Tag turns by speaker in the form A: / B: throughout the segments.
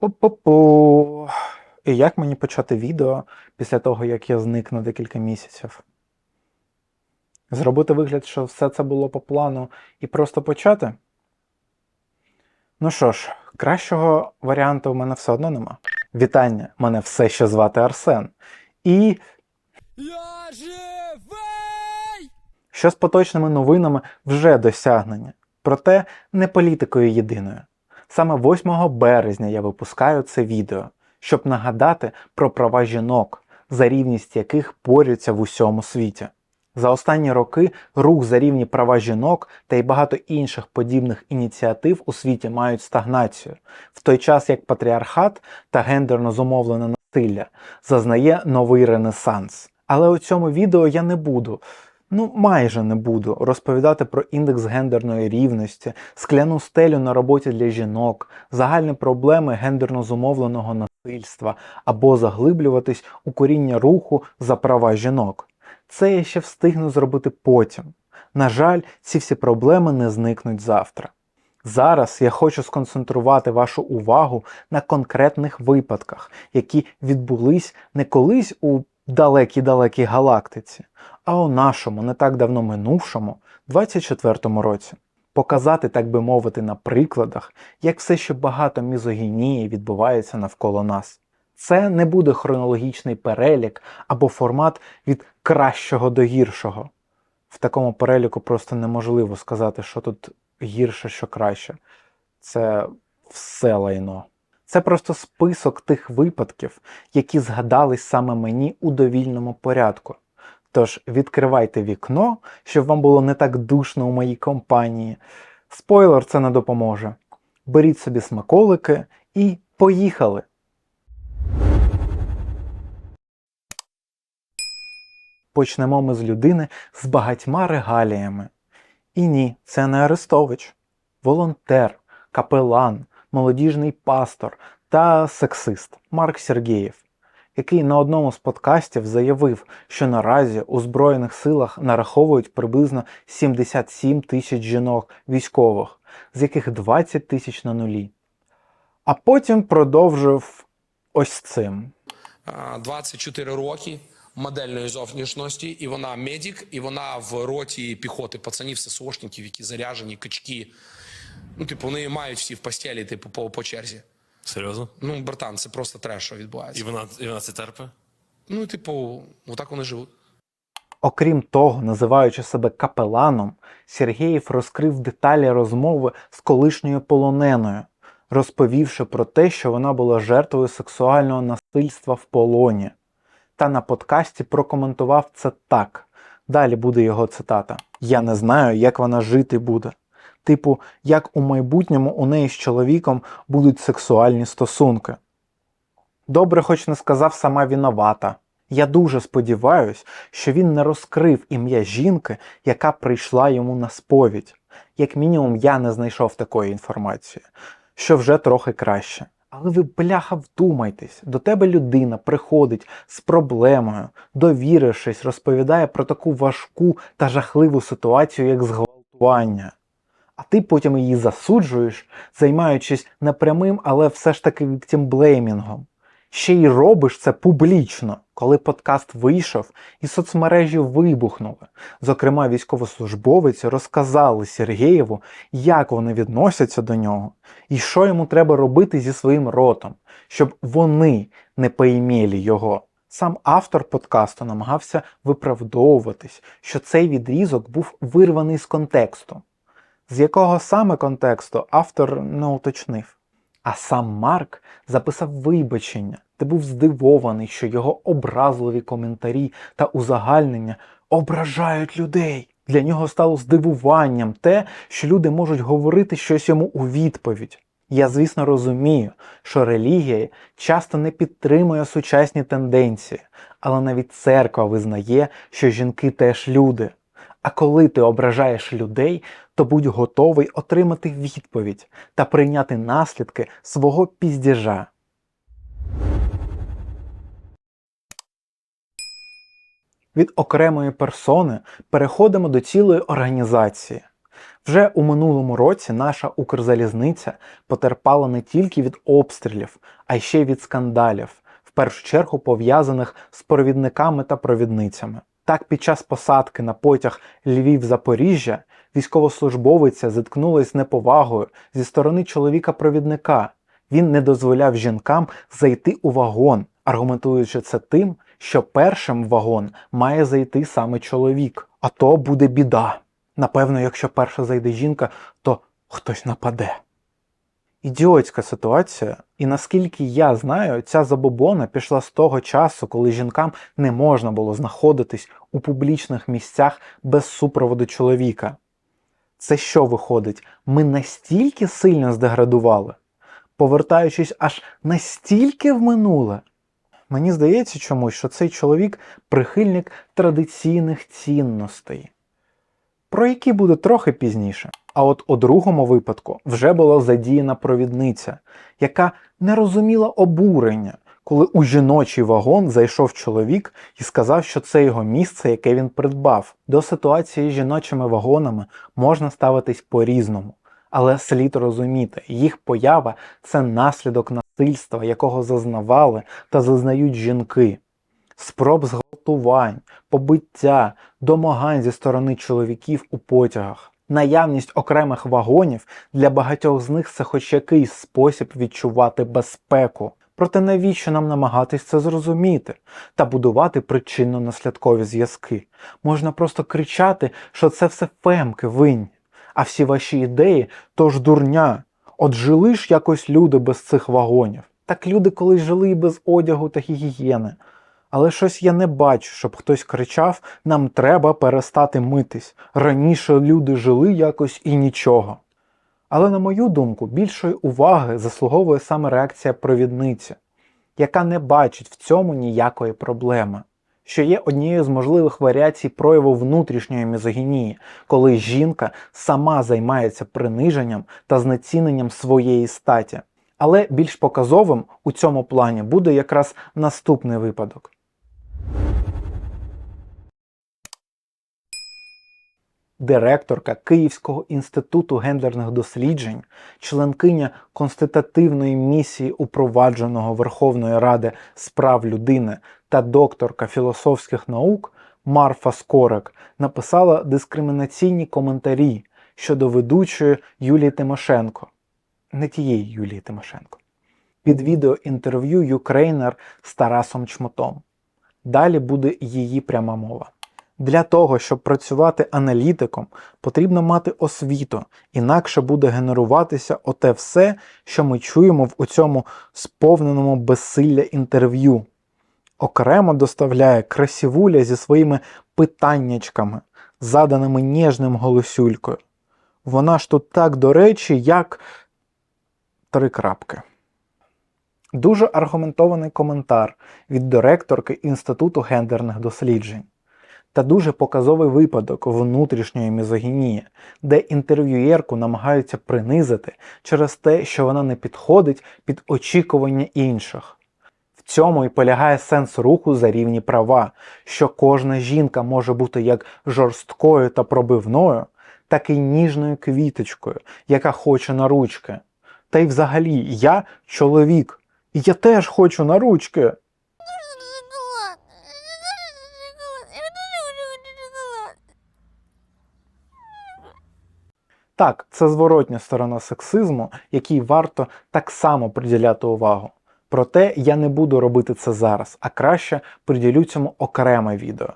A: Пу-пу-пу. І як мені почати відео після того, як я зник на декілька місяців? Зробити вигляд, що все це було по плану, і просто почати? Ну що ж, кращого варіанту в мене все одно нема. Вітання! Мене все ще звати Арсен. І
B: Я живий!
A: що з поточними новинами вже досягнення. Проте не політикою єдиною. Саме 8 березня я випускаю це відео, щоб нагадати про права жінок, за рівність яких борються в усьому світі. За останні роки рух за рівні права жінок та й багато інших подібних ініціатив у світі мають стагнацію, в той час як патріархат та гендерно зумовлене насилля зазнає новий ренесанс. Але у цьому відео я не буду ну майже не буду розповідати про індекс гендерної рівності, скляну стелю на роботі для жінок, загальні проблеми гендерно зумовленого насильства або заглиблюватись у коріння руху за права жінок. Це я ще встигну зробити потім. На жаль, ці всі проблеми не зникнуть завтра. Зараз я хочу сконцентрувати вашу увагу на конкретних випадках, які відбулись не колись у далекій-далекій галактиці, а у нашому не так давно минувшому 24-му році. Показати, так би мовити, на прикладах, як все ще багато мізогінії відбувається навколо нас. Це не буде хронологічний перелік або формат від кращого до гіршого. В такому переліку просто неможливо сказати, що тут гірше, що краще. Це все лайно. Це просто список тих випадків, які згадались саме мені у довільному порядку. Тож відкривайте вікно, щоб вам було не так душно у моїй компанії. Спойлер це не допоможе. Беріть собі смаколики і поїхали! Почнемо ми з людини з багатьма регаліями. І ні, це не Арестович, волонтер, капелан, молодіжний пастор та сексист Марк Сергєєв, який на одному з подкастів заявив, що наразі у Збройних силах нараховують приблизно 77 тисяч жінок військових, з яких 20 тисяч на нулі. А потім продовжив ось цим.
C: А, 24 роки модельної зовнішності, і вона медик, і вона в роті піхоти пацанів, ССОшників, які заряжені, качки. Ну, типу, вони мають всі в постелі, типу, по, по черзі.
D: Серйозно?
C: Ну, братан, це просто треш, що
D: І
C: відбувається.
D: вона, і вона це терпе?
C: Ну, типу, отак вони живуть.
A: Окрім того, називаючи себе капеланом, Сергєєв розкрив деталі розмови з колишньою полоненою, розповівши про те, що вона була жертвою сексуального насильства в полоні. Та на подкасті прокоментував це так. Далі буде його цитата: Я не знаю, як вона жити буде. Типу, як у майбутньому у неї з чоловіком будуть сексуальні стосунки. Добре, хоч не сказав сама виновата. Я дуже сподіваюсь, що він не розкрив ім'я жінки, яка прийшла йому на сповідь. Як мінімум, я не знайшов такої інформації, що вже трохи краще. Але ви, бляха, вдумайтесь, до тебе людина приходить з проблемою, довірившись, розповідає про таку важку та жахливу ситуацію, як зґвалтування. А ти потім її засуджуєш, займаючись не прямим, але все ж таки віктімблеймінгом. Ще й робиш це публічно, коли подкаст вийшов і соцмережі вибухнули. Зокрема, військовослужбовиці розказали Сергієву, як вони відносяться до нього, і що йому треба робити зі своїм ротом, щоб вони не поімєлі його. Сам автор подкасту намагався виправдовуватись, що цей відрізок був вирваний з контексту. З якого саме контексту автор не уточнив. А сам Марк записав вибачення, де був здивований, що його образливі коментарі та узагальнення ображають людей. Для нього стало здивуванням те, що люди можуть говорити щось йому у відповідь. Я, звісно, розумію, що релігія часто не підтримує сучасні тенденції, але навіть церква визнає, що жінки теж люди. А коли ти ображаєш людей, то будь готовий отримати відповідь та прийняти наслідки свого піздіжа. Від окремої персони переходимо до цілої організації. Вже у минулому році наша Укрзалізниця потерпала не тільки від обстрілів, а й ще від скандалів, в першу чергу пов'язаних з провідниками та провідницями. Так, під час посадки на потяг Львів-Запоріжжя військовослужбовиця зіткнулась з неповагою зі сторони чоловіка-провідника. Він не дозволяв жінкам зайти у вагон, аргументуючи це тим, що першим в вагон має зайти саме чоловік, а то буде біда. Напевно, якщо перша зайде жінка, то хтось нападе. Ідіотська ситуація, і наскільки я знаю, ця забобона пішла з того часу, коли жінкам не можна було знаходитись у публічних місцях без супроводу чоловіка. Це що виходить? Ми настільки сильно здеградували, повертаючись аж настільки в минуле. Мені здається чомусь, що цей чоловік прихильник традиційних цінностей, про які буде трохи пізніше. А от у другому випадку вже була задіяна провідниця, яка не розуміла обурення, коли у жіночий вагон зайшов чоловік і сказав, що це його місце, яке він придбав. До ситуації з жіночими вагонами можна ставитись по-різному, але слід розуміти, їх поява це наслідок насильства, якого зазнавали та зазнають жінки, спроб зґвалтувань, побиття, домагань зі сторони чоловіків у потягах. Наявність окремих вагонів для багатьох з них це хоч якийсь спосіб відчувати безпеку. Проте навіщо нам намагатись це зрозуміти та будувати причинно-наслідкові зв'язки? Можна просто кричати, що це все фемки винні, а всі ваші ідеї то ж дурня. От жили ж якось люди без цих вагонів. Так люди колись жили і без одягу та гігієни. Але щось я не бачу, щоб хтось кричав: нам треба перестати митись. Раніше люди жили якось і нічого. Але, на мою думку, більшої уваги заслуговує саме реакція провідниці, яка не бачить в цьому ніякої проблеми, що є однією з можливих варіацій прояву внутрішньої мізогінії, коли жінка сама займається приниженням та знеціненням своєї статі. Але більш показовим у цьому плані буде якраз наступний випадок. Директорка Київського інституту гендерних досліджень, членкиня конститутивної місії упровадженого Верховної Ради з прав людини та докторка філософських наук Марфа Скорик написала дискримінаційні коментарі щодо ведучої Юлії Тимошенко, не тієї Юлії Тимошенко, під відео інтерв'ю Юкрейнер з Тарасом Чмотом. Далі буде її пряма мова. Для того, щоб працювати аналітиком, потрібно мати освіту, інакше буде генеруватися оте все, що ми чуємо в цьому сповненому безсилля інтерв'ю. Окремо доставляє красивуля зі своїми питаннячками, заданими ніжним голосюлькою. Вона ж тут так до речі, як три крапки. Дуже аргументований коментар від директорки Інституту гендерних досліджень та дуже показовий випадок внутрішньої мізогінії, де інтерв'юєрку намагаються принизити через те, що вона не підходить під очікування інших. В цьому і полягає сенс руху за рівні права, що кожна жінка може бути як жорсткою та пробивною, так і ніжною квіточкою, яка хоче на ручки. Та й взагалі я чоловік, і я теж хочу на ручки. Так, це зворотня сторона сексизму, якій варто так само приділяти увагу. Проте я не буду робити це зараз, а краще приділю цьому окреме відео.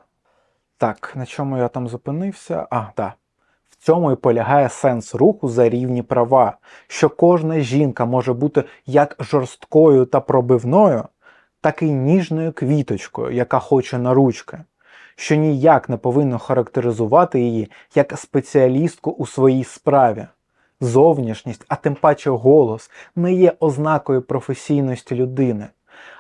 A: Так, на чому я там зупинився? А, так. В цьому і полягає сенс руху за рівні права, що кожна жінка може бути як жорсткою та пробивною, так і ніжною квіточкою, яка хоче на ручки що ніяк не повинно характеризувати її як спеціалістку у своїй справі. Зовнішність, а тим паче голос, не є ознакою професійності людини,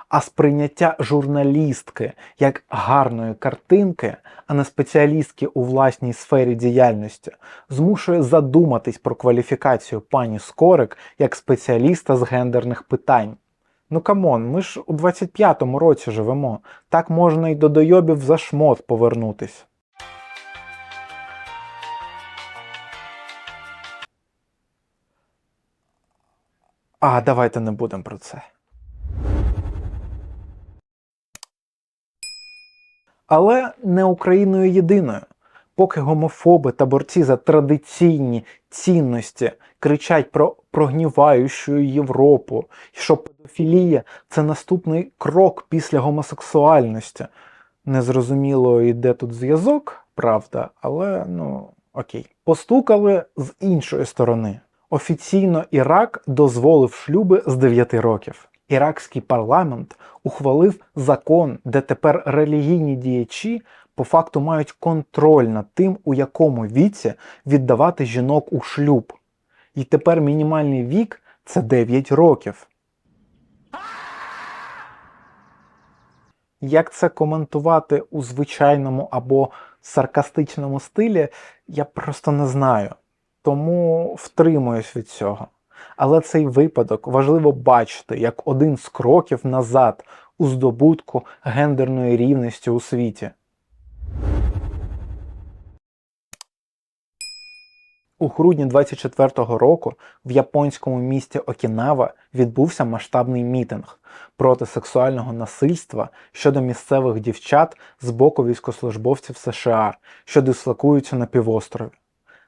A: а сприйняття журналістки як гарної картинки, а не спеціалістки у власній сфері діяльності, змушує задуматись про кваліфікацію пані Скорик як спеціаліста з гендерних питань. Ну камон, ми ж у 25-му році живемо. Так можна й до дойобів за шмот повернутись. А давайте не будемо про це. Але не Україною єдиною. Поки гомофоби та борці за традиційні цінності кричать про прогніваючу Європу, що педофілія це наступний крок після гомосексуальності. Незрозуміло, іде тут зв'язок, правда, але ну окей. Постукали з іншої сторони. Офіційно Ірак дозволив шлюби з 9 років. Іракський парламент ухвалив закон, де тепер релігійні діячі по факту мають контроль над тим, у якому віці віддавати жінок у шлюб. І тепер мінімальний вік це 9 років. Як це коментувати у звичайному або саркастичному стилі, я просто не знаю. Тому втримуюсь від цього. Але цей випадок важливо бачити як один з кроків назад у здобутку гендерної рівності у світі. У грудні 24-го року в японському місті Окінава відбувся масштабний мітинг проти сексуального насильства щодо місцевих дівчат з боку військослужбовців США, що дислокуються на півострові.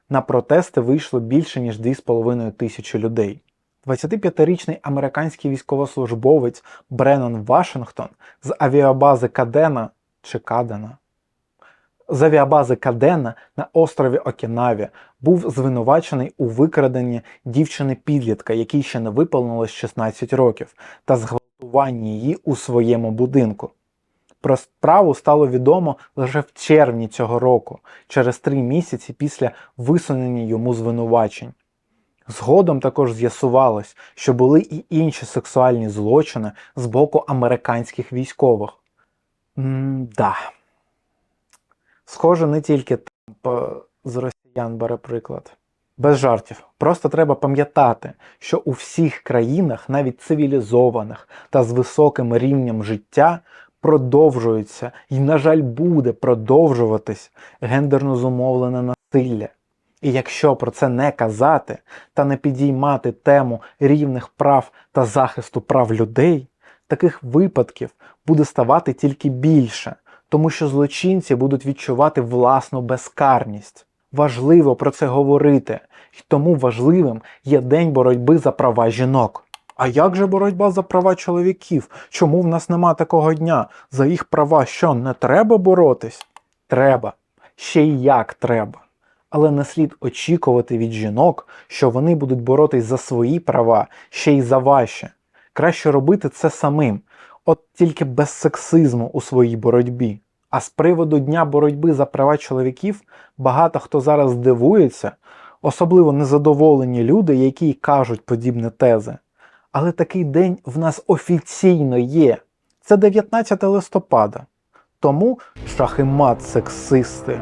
A: На протести вийшло більше ніж 2,5 тисячі людей. 25-річний американський військовослужбовець Бреннон Вашингтон з авіабази Кадена чи Кадена з авіабази Кадена на острові Окінаві був звинувачений у викраденні дівчини-підлітка, якій ще не виповнилось 16 років, та зґвалтуванні її у своєму будинку. Про справу стало відомо лише в червні цього року, через три місяці після висунення йому звинувачень. Згодом також з'ясувалось, що були і інші сексуальні злочини з боку американських військових. М-да. Схоже, не тільки Трамп е, з росіян бере приклад. Без жартів. Просто треба пам'ятати, що у всіх країнах, навіть цивілізованих та з високим рівнем життя, продовжується і, на жаль, буде продовжуватись гендерно зумовлене насилля. І якщо про це не казати та не підіймати тему рівних прав та захисту прав людей, таких випадків буде ставати тільки більше, тому що злочинці будуть відчувати власну безкарність. Важливо про це говорити, і тому важливим є День боротьби за права жінок. А як же боротьба за права чоловіків? Чому в нас нема такого дня? За їх права що не треба боротись? Треба. Ще й як треба. Але не слід очікувати від жінок, що вони будуть боротись за свої права, ще й за ваші. Краще робити це самим, от тільки без сексизму у своїй боротьбі. А з приводу Дня боротьби за права чоловіків багато хто зараз дивується, особливо незадоволені люди, які кажуть подібні тези. Але такий день в нас офіційно є. Це 19 листопада. Тому шах і мат сексисти.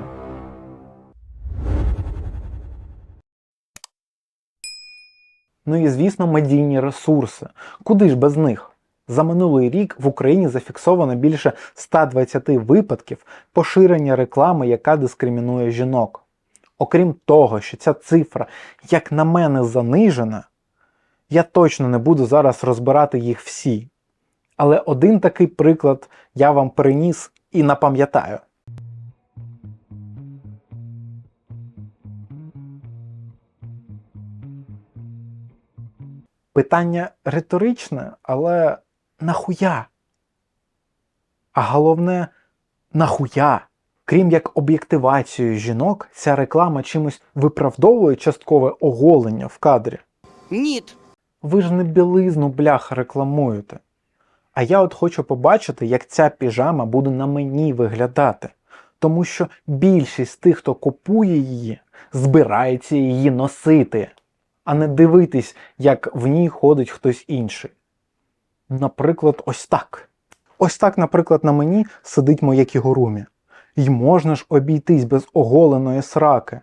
A: Ну і звісно, медійні ресурси. Куди ж без них? За минулий рік в Україні зафіксовано більше 120 випадків поширення реклами, яка дискримінує жінок. Окрім того, що ця цифра, як на мене, занижена, я точно не буду зараз розбирати їх всі. Але один такий приклад я вам приніс і напам'ятаю. Питання риторичне, але нахуя? А головне, нахуя? Крім як об'єктивацією жінок, ця реклама чимось виправдовує часткове оголення в кадрі.
D: Ніт.
A: Ви ж не білизну бляха рекламуєте. А я от хочу побачити, як ця піжама буде на мені виглядати. Тому що більшість тих, хто купує її, збирається її носити, а не дивитись, як в ній ходить хтось інший. Наприклад, ось так. Ось так, наприклад, на мені сидить моє кігурумі. І можна ж обійтись без оголеної сраки.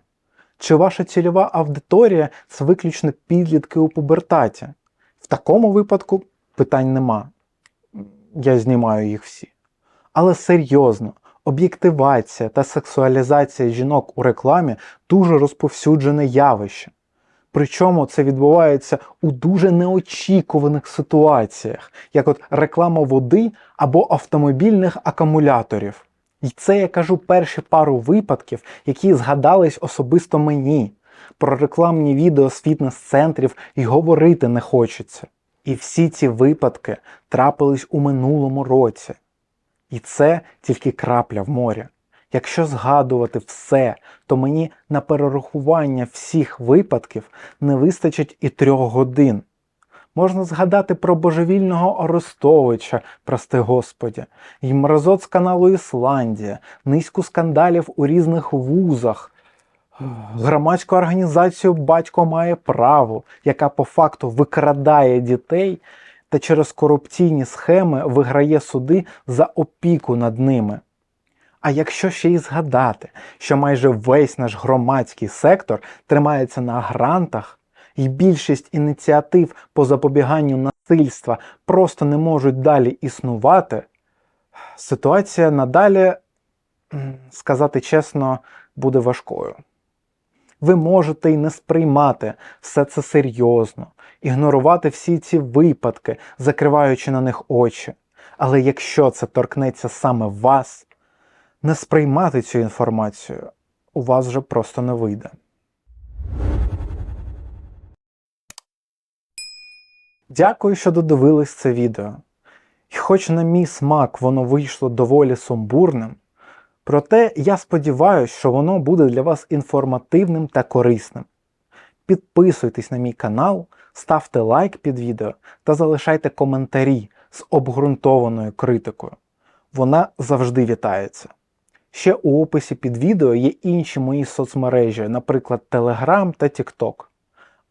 A: Чи ваша цільова аудиторія це виключно підлітки у пубертаті? В такому випадку питань нема. Я знімаю їх всі. Але серйозно, об'єктивація та сексуалізація жінок у рекламі дуже розповсюджене явище. Причому це відбувається у дуже неочікуваних ситуаціях, як от реклама води або автомобільних акумуляторів. І це я кажу перші пару випадків, які згадались особисто мені. Про рекламні відео з фітнес-центрів і говорити не хочеться. І всі ці випадки трапились у минулому році. І це тільки крапля в морі. Якщо згадувати все, то мені на перерахування всіх випадків не вистачить і трьох годин. Можна згадати про божевільного Арестовича, прости Господі, і мразот з каналу Ісландія, низку скандалів у різних вузах, громадську організацію Батько має право, яка по факту викрадає дітей та через корупційні схеми виграє суди за опіку над ними. А якщо ще й згадати, що майже весь наш громадський сектор тримається на грантах, і більшість ініціатив по запобіганню насильства просто не можуть далі існувати, ситуація надалі, сказати чесно, буде важкою. Ви можете й не сприймати все це серйозно, ігнорувати всі ці випадки, закриваючи на них очі. Але якщо це торкнеться саме вас, не сприймати цю інформацію у вас вже просто не вийде. Дякую, що додивились це відео. І хоч на мій смак воно вийшло доволі сумбурним, проте я сподіваюся, що воно буде для вас інформативним та корисним. Підписуйтесь на мій канал, ставте лайк під відео та залишайте коментарі з обґрунтованою критикою. Вона завжди вітається. Ще у описі під відео є інші мої соцмережі, наприклад, Telegram та TikTok.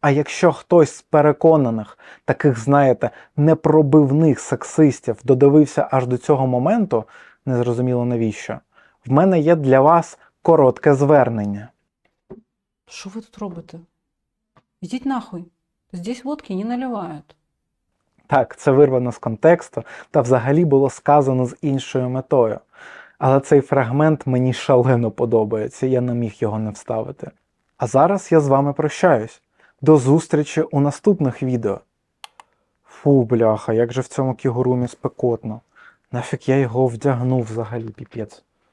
A: А якщо хтось з переконаних, таких, знаєте, непробивних сексистів додивився аж до цього моменту, незрозуміло навіщо, в мене є для вас коротке звернення.
D: Що ви тут робите? Ідіть нахуй. Здесь водки не наливають.
A: Так, це вирвано з контексту та взагалі було сказано з іншою метою. Але цей фрагмент мені шалено подобається, я не міг його не вставити. А зараз я з вами прощаюсь. До зустрічі у наступних відео. Фу, бляха, як же в цьому кігурумі спекотно. Нафік я його вдягнув взагалі, піпець.